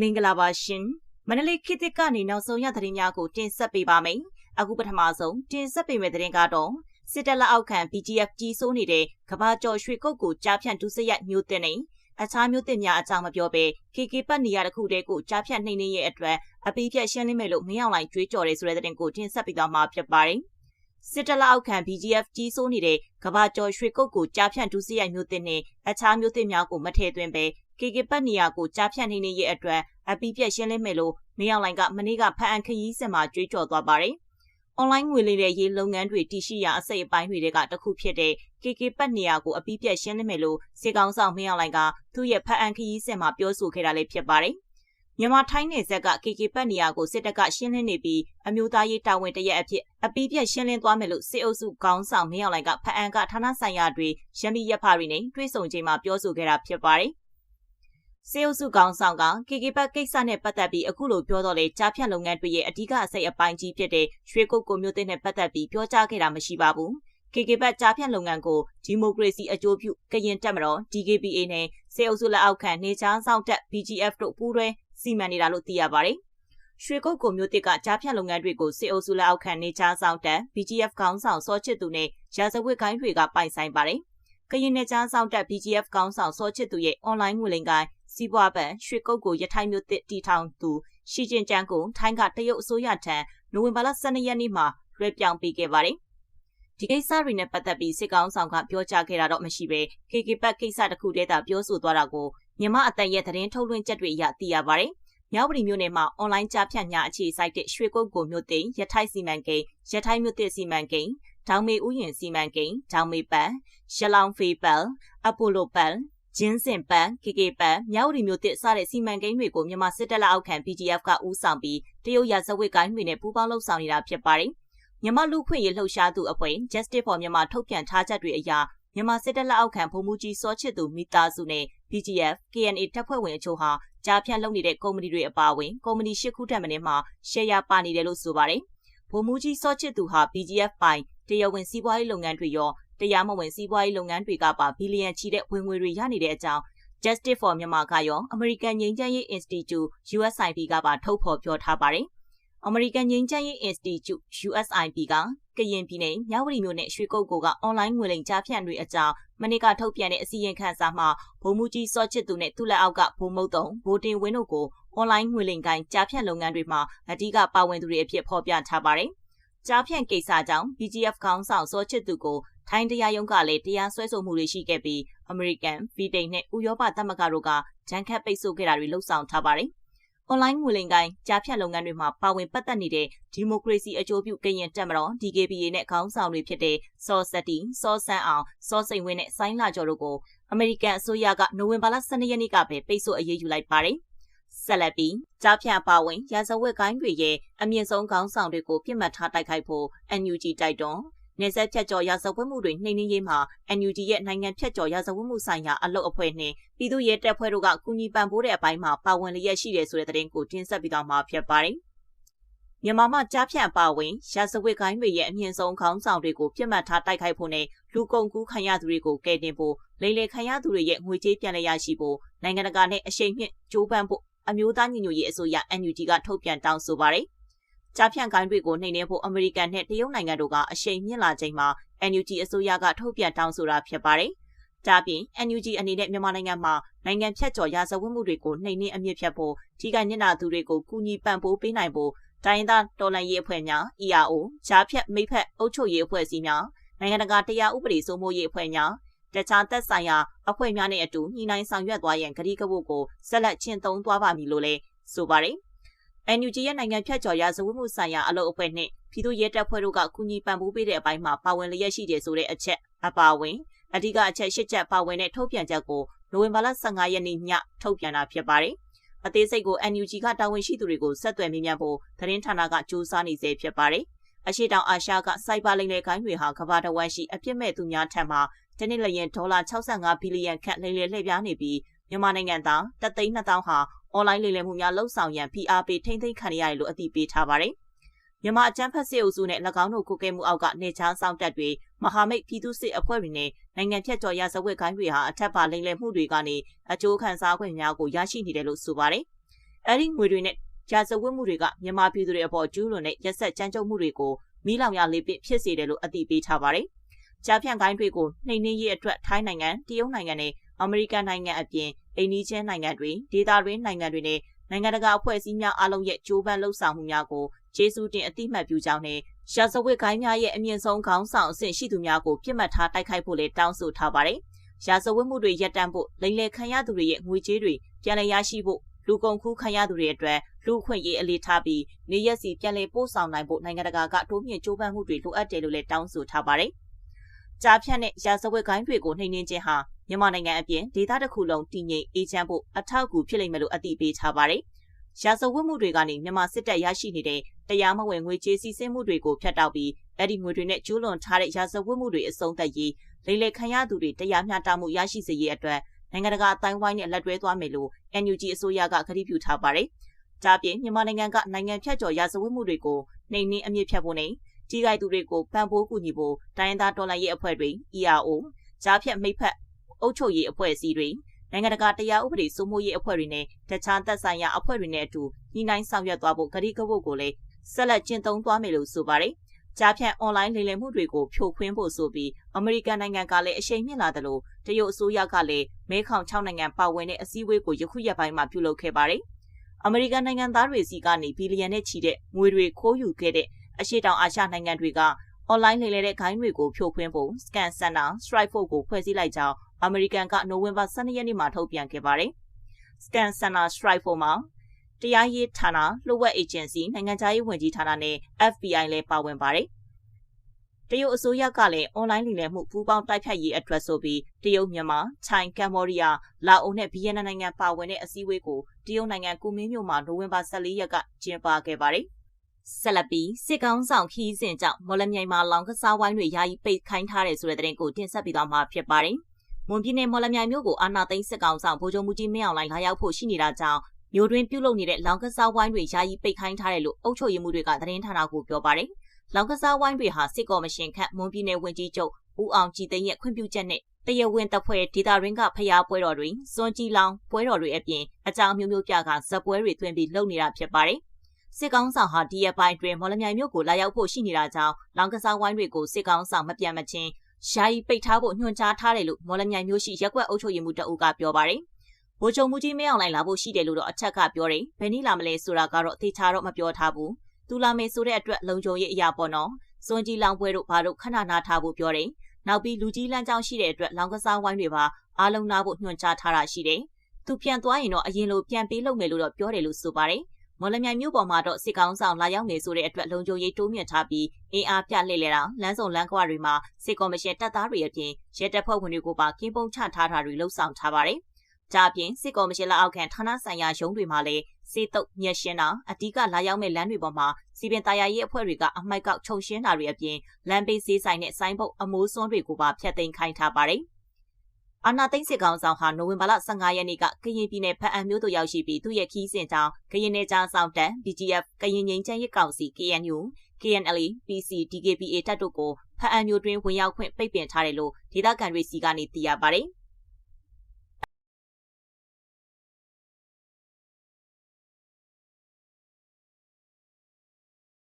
မင်္ဂလာပါရှင်မန္တလေးခေတ်သစ်ကနေနောက်ဆုံးရသတင်းများကိုတင်ဆက်ပေးပါမယ်အခုပထမဆုံးတင်ဆက်ပေးမယ့်သတင်းကတော့စစ်တပ်လက်အောက်ခံ BGF ကြီးစိုးနေတဲ့ကဘာကျော်ရွှေကုတ်ကိုကြားဖြန့်ဒုစရိုက်မျိုးတင်နေအခြားမျိုးတင်များအကြောင်းမပြောဘဲ KK ပတ်နေရတဲ့ခုတည်းကိုကြားဖြန့်နှိမ့်နေရဲ့အတွက်အပီးပြက်ရှင်းလင်းမယ်လို့မင်းအောင်လိုင်ကြွေးကြော်တယ်ဆိုတဲ့သတင်းကိုတင်ဆက်ပေးသွားမှာဖြစ်ပါတယ်စစ်တလအောက်ခံ BGF ကြီးစိုးနေတဲ့ကဘာကျော်ရွှေကုတ်ကိုကြားဖြန့်ဒုစရိုက်မျိုးတင်နဲ့အခြားမျိုးတင်များကိုမထည့်သွင်းပဲ KK ပတ်နေရကိုကြားဖြန့်နေနေရဲ့အတွက်အပီးပြက်ရှင်းလင်းမယ်လို့မင်းအောင်လိုင်ကမနေ့ကဖန်အန်ခရီးစင်မှာကြွေးကြော်သွားပါတယ်။ online ငွေလေးတဲ့ရေးလုပ်ငန်းတွေတည်ရှိရာအစိတ်အပိုင်းတွေကတခုဖြစ်တဲ့ KK ပတ်နေရကိုအပီးပြက်ရှင်းလင်းမယ်လို့စေကောင်းဆောင်မင်းအောင်လိုင်ကသူ့ရဲ့ဖန်အန်ခရီးစင်မှာပြောဆိုခဲ့တာလည်းဖြစ်ပါတယ်။မြန်မာထိုင်းနယ်စပ်က KK ပတ်နေရကိုစစ်တပ်ကရှင်းလင်းနေပြီးအမျိုးသားရေးတာဝန်တရက်အဖြစ်အပီးပြက်ရှင်းလင်းသွားမယ်လို့စစ်အုပ်စုခေါင်းဆောင်မင်းအောင်လိုင်ကဖအန်ကဌာနဆိုင်ရာတွေရမီရဖာတွေနဲ့တွဲဆုံချိန်မှာပြောဆိုခဲ့တာဖြစ်ပါတယ်။ စေအုပ်စုကောင်ဆောင်က KK ဘတ်ကိစ္စနဲ့ပတ်သက်ပြီးအခုလိုပြောတော့လေကြားဖြတ်လုပ်ငန်းတွေရဲ့အဓိကအစိတ်အပိုင်းကြီးဖြစ်တဲ့ရွှေကုတ်ကိုမျိုးသိန်းနဲ့ပတ်သက်ပြီးပြောကြားခဲ့တာမရှိပါဘူး။ KK ဘတ်ကြားဖြတ်လုပ်ငန်းကိုဒီမိုကရေစီအကျိုးပြုကရင်တက်မတော် DKBA နဲ့စေအုပ်စုလက်အောက်ခံနေချားဆောင်တက် BGF တို့ပူးတွဲစီမံနေတာလို့သိရပါတယ်။ရွှေကုတ်ကိုမျိုးတစ်ကကြားဖြတ်လုပ်ငန်းတွေကိုစေအုပ်စုလက်အောက်ခံနေချားဆောင်တက် BGF ခေါင်းဆောင်စောချစ်သူနဲ့ရာဇဝတ်ကိုင်းတွေကပိုင်ဆိုင်ပါတယ်။ကရင်နယ်ချားဆောင်တက် BGF ကောင်းဆောင်စောချစ်သူရဲ့ online ငွေလိမ်ကိုင်း စီးပွားပန်ရွှေကုတ်ကိုရထိုင်းမြို့တစ်တီထောင်သူရှီကျင်ကျန်းကိုထိုင်းကတရုတ်အစိုးရထံနိုဝင်ဘာလ12ရက်နေ့မှာလွှဲပြောင်းပေးခဲ့ပါတယ်။ဒီကိစ္စတွေနဲ့ပတ်သက်ပြီးစစ်ကောင်ဆောင်ကပြောကြားခဲ့တာတော့မရှိပဲ KK ပတ်ကိစ္စတခုတည်းသာပြောဆိုသွားတာကိုမြန်မာအတန်ရဲ့သတင်းထုတ်လွှင့်ချက်တွေအရသိရပါတယ်။မြောက်ပြည်မြို့နယ်မှာအွန်လိုင်းကြားဖြတ်ညာအခြေစိုက်တဲ့ရွှေကုတ်ကိုမြို့သိမ်းရထိုက်စီမံကိန်းရထိုက်မြို့သစ်စီမံကိန်းဒေါင်မေဥယျင်စီမံကိန်းဒေါင်မေပန်ရလောင်ဖေပယ်အပိုလိုပန် ဂျင်းစင်ပန် KK ပန်မြောက်ရီမျိုးတစ်စတဲ့စီမံကိန်းတွေကိုမြန်မာစစ်တပ်လက်အောက်ခံ PDF ကဦးဆောင်ပြီးတရုတ်ရာဇဝတ်ကိုင်းတွေနဲ့ပူးပေါင်းလှုပ်ဆောင်နေတာဖြစ်ပါတယ်။မြန်မာလူခွင့်ရေးလှုပ်ရှားသူအဖွဲ့ Justice for မြန်မာထုတ်ပြန်ထားချက်တွေအရမြန်မာစစ်တပ်လက်အောက်ခံဗိုလ်မှူးကြီးစောချစ်သူမိသားစုနဲ့ BGF, KNA တပ်ဖွဲ့ဝင်အချို့ဟာကြားဖြတ်လုပ်နေတဲ့ကုမ္ပဏီတွေအပါအဝင်ကုမ္ပဏီ၈ခုထက်မနည်းမှာရှယ်ယာပါနေတယ်လို့ဆိုပါတယ်။ဗိုလ်မှူးကြီးစောချစ်သူဟာ BGF ပိုင် တရားဝင်စီးပွားရေးလုပ်ငန်းတွေရောတရားမဝင်စီးပွားရေးလုပ်ငန်းတွေကပါဘီလီယံချီတဲ့ဝင်ငွေတွေရနေတဲ့အကြောင်း Justice for Myanmar ကရော American ငြိမ်းချမ်းရေး Institute USIP ကပါထုတ်ဖော်ပြောထားပါတယ်။ American ငြိမ်းချမ်းရေး Institute USIP ကကရင်ပြည်နယ်မြဝတီမြို့နယ်ရွှေကုတ်ကိုကအွန်လိုင်းငွေလိမ်ကြားဖြန့်တွေအကြောင်းမနေ့ကထုတ်ပြန်တဲ့အစည်းအဝေးခန်းစာမှာဗိုလ်မှူးကြီးစောချစ်သူနဲ့သူ့လက်အောက်ကဗိုလ်မုတ်တုံဗိုလ်တင်ဝင်းတို့ကိုအွန်လိုင်းငွေလိမ်ကိုင်းကြားဖြန့်လုပ်ငန်းတွေမှာအဓိကပါဝင်သူတွေအဖြစ်ဖော်ပြထားပါတယ်။ ကြားဖြန့်ကိစ္စကြောင့် BGF ခေါင်းဆောင်စောချစ်သူကိုထိုင်းတရားရုံးကလည်းတရားစွဲဆိုမှုတွေရှိခဲ့ပြီးအမေရိကန်၊ဗီတိန်နဲ့ဥရောပသမဂ္ဂတို့ကဂျန်ခတ်ပိတ်ဆို့ခဲ့တာတွေလှုပ်ဆောင်ထားပါတယ်။ online ငွေလိမ်ကိုင်းကြားဖြတ်လုပ်ငန်းတွေမှာပါဝင်ပတ်သက်နေတဲ့ဒီမိုကရေစီအကျိုးပြုကရင်တက်မတော် DKBA နဲ့ခေါင်းဆောင်တွေဖြစ်တဲ့စောစတီ၊စောဆန်းအောင်၊စောစိန်ဝင်းနဲ့ဆိုင်းလာကျော်တို့ကိုအမေရိကန်အစိုးရကနိုဝင်ဘာလ12ရက်နေ့ကပဲပိတ်ဆို့အရေးယူလိုက်ပါတယ်။ ဆက်လက်ပြီးကြားဖြတ်ပါဝင်ရာဇဝတ်ကိုင်းတွေရဲ့အမြင့်ဆုံးခေါင်းဆောင်တွေကိုပြစ်မှတ်ထားတိုက်ခိုက်ဖို့ NUG တိုက်တွန်းနေဆက်ဖြတ်ကျော်ရာဇဝတ်မှုတွေနှိမ်နင်းရေးမှာ NUG ရဲ့နိုင်ငံဖြတ်ကျော်ရာဇဝတ်မှုဆိုင်ရာအလုပ်အဖွဲ့နှင့်ပြည်သူ့ရဲတပ်ဖွဲ့တို့ကကူညီပံ့ပိုးတဲ့အပိုင်းမှာပါဝင်လျက်ရှိတယ်ဆိုတဲ့သတင်းကိုတင်ဆက်ပြီးတော့မှာဖြစ်ပါတယ်။မြန်မာမှကြားဖြတ်အပါဝင်ရာဇဝတ်ကိုင်းတွေရဲ့အမြင့်ဆုံးခေါင်းဆောင်တွေကိုပြစ်မှတ်ထားတိုက်ခိုက်ဖို့နဲ့လူကုန်ကူးခံရသူတွေကိုကယ်တင်ဖို့လိမ်လည်ခံရသူတွေရဲ့ငွေကြေးပြန်လည်ရရှိဖို့နိုင်ငံတကာနဲ့အရှိန်မြင့်ကြိုးပမ်းဖို့ အမျိုးသားညီညွတ်ရေးအစိုးရ NUG ကထုတ်ပြန်တောင်းဆိုပါတယ်။ကြားဖြန့်ကိုင်းတွေကိုနှိမ်နင်းဖို့အမေရိကန်နဲ့တရုတ်နိုင်ငံတို့ကအရှိန်မြင့်လာချိန်မှာ NUG အစိုးရကထုတ်ပြန်တောင်းဆိုတာဖြစ်ပါတယ်။ဒါပြင် NUG အနေနဲ့မြန်မာနိုင်ငံမှာနိုင်ငံဖြတ်ကျော်ရာဇဝတ်မှုတွေကိုနှိမ်နင်းအမြင့်ဖြတ်ဖို့ထိခိုက်နစ်နာသူတွေကိုကူညီပံ့ပိုးပေးနိုင်ဖို့တိုင်းသားတော်လှန်ရေးအဖွဲ့များ ERO ဂျားဖြတ်မိဖက်အုပ်ချုပ်ရေးအဖွဲ့အစည်းများနိုင်ငံတကာတရားဥပဒေစိုးမိုးရေးအဖွဲ့များ တခြားသက်ဆိုင်ရာအဖွဲ့များနဲ့အတူညှိနှိုင်းဆောင်ရွက်သွားရန်ကတိကဝတ်ကိုဆက်လက်ကျင့်သုံးသွားပါမည်လို့လည်းဆိုပါတယ်။ NUG ရဲ့နိုင်ငံဖြတ်ကျော်ရာဇဝတ်မှုဆိုင်ရာအလုပ်အဖွဲ့နှင့်ပြည်သူ့ရဲတပ်ဖွဲ့တို့ကကူညီပံ့ပိုးပေးတဲ့အပိုင်းမှာပါဝင်လျက်ရှိတယ်ဆိုတဲ့အချက်အပါအဝင်အဓိကအချက်၈ချက်ပါဝင်တဲ့ထုတ်ပြန်ချက်ကိုနိုဝင်ဘာလ15ရက်နေ့ညထုတ်ပြန်တာဖြစ်ပါတယ်။အသေးစိတ်ကို NUG ကတာဝန်ရှိသူတွေကိုဆက်သွယ်မေးမြန်းဖို့သတင်းဌာနကစူးစမ်းနေစေဖြစ်ပါတယ်။အရှိတောင်အာရှကစိုက်ဘာလိမ်လည်ကိုင်းတွေဟာကမ္ဘာတဝန်းရှိအပြစ်မဲ့သူများထံမှ တနစ်လျင်ဒေါ်လာ65ဘီလီယံခန့်လိမ်လည်လှည့်ပြားနေပြီးမြန်မာနိုင်ငံသားတသိန်း2000ဟာအွန်လိုင်းလိမ်လည်မှုများလှုပ်ဆောင်ရန် PR ပေးထိမ့်သိမ်းခံရတယ်လို့အသိပေးထားပါတယ်။မြန်မာအကြမ်းဖက်စစ်အုပ်စုနဲ့၎င်းတို့ကိုကဲမှုအောက်ကနေချမ်းဆောင်တက်တွေမဟာမိတ်ပြည်သူစစ်အဖွဲ့တွေနဲ့နိုင်ငံဖြတ်ကျော်ရာဇဝတ်ကိုင်းတွေဟာအထက်ပါလိမ်လည်မှုတွေကနေအကျိုးခံစား권များကိုရရှိနေတယ်လို့ဆိုပါတယ်။အဲဒီငွေတွေနဲ့ကြာစဝတ်မှုတွေကမြန်မာပြည်သူတွေအပေါ်ကျူးလွန်တဲ့ရက်ဆက်ကြမ်းကြုတ်မှုတွေကိုမိလောင်ရလေးပစ်ဖြစ်စေတယ်လို့အသိပေးထားပါတယ်။ ကြားဖြန့်ကိုင်းတွေကိုနှိမ်နှင်းရေးအတွက်ထိုင်းနိုင်ငံ၊တရုတ်နိုင်ငံနဲ့အမေရိကန်နိုင်ငံအပြင်အိန္ဒိချဲနိုင်ငံတွေဒေသတွင်းနိုင်ငံတွေနဲ့နိုင်ငံတကာအဖွဲ့အစည်းများအားလုံးရဲ့ကြိုးပမ်းလှုပ်ဆောင်မှုများကိုကျေးဇူးတင်အသိမှတ်ပြုကြောင်းနဲ့ရာဇဝတ်ကိုင်းများရဲ့အမြင့်ဆုံးခေါင်းဆောင်အဆင့်ရှိသူများကိုပြစ်မှတ်ထားတိုက်ခိုက်ဖို့လည်းတောင်းဆိုထားပါတယ်။ရာဇဝတ်မှုတွေရပ်တန့်ဖို့လိမ်လည်ခံရသူတွေရဲ့ငွေကြေးတွေပြန်လည်ရရှိဖို့လူကုန်ကူးခံရသူတွေအတွက်လူခွင့်ရေးအလေးထားပြီးနေရက်စီပြန်လည်ပို့ဆောင်နိုင်ဖို့နိုင်ငံတကာကတိုးမြင့်ကြိုးပမ်းမှုတွေလိုအပ်တယ်လို့လည်းတောင်းဆိုထားပါတယ်။ ကြားဖြတ်တဲ့ရာဇဝတ်ကိုင်းတွေကိုနှိမ်နင်းခြင်းဟာမြန်မာနိုင်ငံအပြင်ဒေသတစ်ခုလုံးတည်ငြိမ်အေးချမ်းဖို့အထောက်အကူဖြစ်လိမ့်မယ်လို့အသိပေးထားပါတယ်။ရာဇဝတ်မှုတွေကနေမြန်မာစစ်တပ်ရရှိနေတဲ့တရားမဝင်ငွေကြေးစီးဆင်းမှုတွေကိုဖျက်တောက်ပြီးအဲ့ဒီငွေတွေနဲ့ကျူးလွန်ထားတဲ့ရာဇဝတ်မှုတွေအဆုံးသတ်ရေးလိမ့်လေခံရသူတွေတရားမျှတမှုရရှိစေရေးအတွက်နိုင်ငံတကာအတိုင်းဝိုင်းနဲ့လက်တွဲသွားမယ်လို့ NUG အစိုးရကကတိပြုထားပါတယ်။ဒါပြင်မြန်မာနိုင်ငံကနိုင်ငံဖြတ်ကျော်ရာဇဝတ်မှုတွေကိုနှိမ်နင်းအမြင့်ဖြတ်ဖို့နဲ့ ကြီးကြိုက်သူတွေကိုပံ့ပိုးကူညီဖို့တိုင်းဒေသတော်လှန်ရေးအဖွဲ့တွေ ERO ကြားဖြတ်မိဖက်အုပ်ချုပ်ရေးအဖွဲ့အစည်းတွေနိုင်ငံတကာတရားဥပဒေစိုးမိုးရေးအဖွဲ့တွေနဲ့တခြားသက်ဆိုင်ရာအဖွဲ့တွေနဲ့အတူညှိနှိုင်းဆောင်ရွက်သွားဖို့ကတိကဝတ်ကိုလည်းဆက်လက်ကျင့်သုံးသွားမယ်လို့ဆိုပါတယ်။ကြားဖြတ်အွန်လိုင်းလိမ်လည်မှုတွေကိုဖြိုခွင်းဖို့ဆိုပြီးအမေရိကန်နိုင်ငံကလည်းအရှိန်မြင့်လာတယ်လို့တရုတ်အစိုးရကလည်းမဲခေါင်6နိုင်ငံပါဝင်တဲ့အစည်းအဝေးကိုယခုရက်ပိုင်းမှာပြုလုပ်ခဲ့ပါတယ်။အမေရိကန်နိုင်ငံသားတွေစီကနေဘီလီယံနဲ့ချီတဲ့ငွေတွေခိုးယူခဲ့တဲ့ အရှိတောင်အာရှနိုင်ငံတွေကအွန်လိုင်းလိမ်လည်တဲ့ဂိုင်းတွေကိုဖြိုခွင်းဖို့ Scan Center Strike Force ကိုဖွဲ့စည်းလိုက်ကြောင်းအမေရိကန်ကနိုဝင်ဘာ12ရက်နေ့မှာထုတ်ပြန်ခဲ့ပါတယ်။ Scan Center Strike Force မှာတရားရေးဌာန၊လှုပ်ဝက်အေဂျင်စီနိုင်ငံခြားရေးဝန်ကြီးဌာနနဲ့ FBI လည်းပါဝင်ပါတယ်။တရုတ်အစိုးရကလည်းအွန်လိုင်းလိမ်လည်မှုပူးပေါင်းတိုက်ဖြတ်ရေးအတွက်ဆိုပြီးတရုတ်မြန်မာ၊ချိုင်ကမ်ဘောဒီးယား၊လာအိုနဲ့ဗီယက်နမ်နိုင်ငံပါဝင်တဲ့အစည်းအဝေးကိုတရုတ်နိုင်ငံကူမင်းမြို့မှာနိုဝင်ဘာ14ရက်ကကျင်းပခဲ့ပါတယ်။ ဆက်လက်ပြီးစစ်ကောင်းဆောင်ခီးစဉ်ကြောင့်မော်လမြိုင်မှာလောင်ကစားဝိုင်းတွေယာယီပိတ်ခိုင်းထားတယ်ဆိုတဲ့သတင်းကိုတင်ဆက်ပေးသွားမှာဖြစ်ပါတယ်။မွန်ပြည်နယ်မော်လမြိုင်မြို့ကိုအာနာသိန်းစစ်ကောင်ဆောင်ဗိုလ်ချုပ်မှုကြီးမင်းအောင်လှိုင်လာရောက်ဖို့ရှိနေတာကြောင့်မြို့တွင်ပြုလုပ်နေတဲ့လောင်ကစားဝိုင်းတွေယာယီပိတ်ခိုင်းထားတယ်လို့အုပ်ချုပ်ရေးမှုတွေကသတင်းဌာနကိုပြောပါတယ်။လောင်ကစားဝိုင်းတွေဟာစစ်ကော်မရှင်ခန့်မွန်ပြည်နယ်ဝန်ကြီးချုပ်ဦးအောင်ကြည်သိန်းရဲ့ခွင့်ပြုချက်နဲ့တရဝင်းတပ်ဖွဲ့ဒေတာရင်းကဖျားပွဲတော်တွေစွန်ကြီးလောင်ပွဲတော်တွေအပြင်အကြောင်းမျိုးမျိုးပြကဇက်ပွဲတွေတွင်ပြီးလုပ်နေတာဖြစ်ပါတယ်။ စစ်ကောင်းဆောင်ဟာဒီရက်ပိုင်းတွင်မော်လမြိုင်မြို့ကိုလာရောက်ဖို့ရှိနေတာကြောင့်လောင်ကစားဝိုင်းတွေကိုစစ်ကောင်းဆောင်မပြန်မချင်းယာယီပိတ်ထားဖို့ညွှန်ကြားထားတယ်လို့မော်လမြိုင်မြို့ရှိရက်ကွက်အုပ်ချုပ်ရေးမှူးတအုပ်ကပြောပါတယ်။ဗိုလ်ချုပ်မှုကြီးမင်းအောင်လှိုင်လာဖို့ရှိတယ်လို့တော့အထက်ကပြောတယ်။ဘယ်နည်းလာမလဲဆိုတာကတော့သေချာတော့မပြောထားဘူး။သူလာမယ်ဆိုတဲ့အတွက်လုံခြုံရေးအရာပေါ့နော်။စွန်ကြီးလောင်ပွဲတို့ဘာတို့ခဏနာထားဖို့ပြောတယ်။နောက်ပြီးလူကြီးလမ်းကြောင်းရှိတဲ့အတွက်လောင်ကစားဝိုင်းတွေပါအားလုံးနာဖို့ညွှန်ကြားထားတာရှိတယ်။သူပြန်သွားရင်တော့အရင်လိုပြန်ပေးလုပ်မယ်လို့တော့ပြောတယ်လို့ဆိုပါတယ်။ မော်လမြိုင်မြို့ပေါ်မှာတော့စစ်ကောင်ဆောင်လာရောက်နေဆိုတဲ့အတွက်လုံခြုံရေးတိုးမြင့်ထားပြီးအင်အားပြလှည့်လဲတာလမ်းစုံလမ်းကွာတွေမှာစစ်ကော်မရှင်တပ်သားတွေအပြင်ရဲတပ်ဖွဲ့ဝင်တွေကိုပါကင်းပုံချထားတာတွေလှုပ်ဆောင်ထားပါတယ်။ဒါအပြင်စစ်ကော်မရှင်လက်အောက်ခံဌာနဆိုင်ရာရုံးတွေမှာလည်းစေတုပ်ညက်ရှင်းတာအဓိကလာရောက်မဲ့လမ်းတွေပေါ်မှာစီပင်တာယာရေးအဖွဲ့တွေကအမိုက်ကောက်ခြုံရှင်းတာတွေအပြင်လမ်းဘေးဈေးဆိုင်နဲ့ဆိုင်းဘုတ်အမိုးစွန်းတွေကိုပါဖျက်သိမ်းခိုင်းထားပါတယ်။ အာနာသိန်းစစ်ကောင်ဆောင်ဟာနိုဝင်ဘာလ15ရက်နေ့ကကရင်ပြည်နယ်ဖအံမြို့သို့ရောက်ရှိပြီးသူ့ရဲ့ခီးစဉ်ကြောင့်ကရင်နယ်ကြားဆောင်တန် BGF ကရင်ငိမ့်ချမ်းရေးကောင်စီ KNU KNLA PC DKPA တပ်တို့ကိုဖအံမြို့တွင်ဝင်ရောက်ခွင့်ပိတ်ပင်ထားတယ်လို့ဒေသခံတွေစီကနေသိရပါတယ်။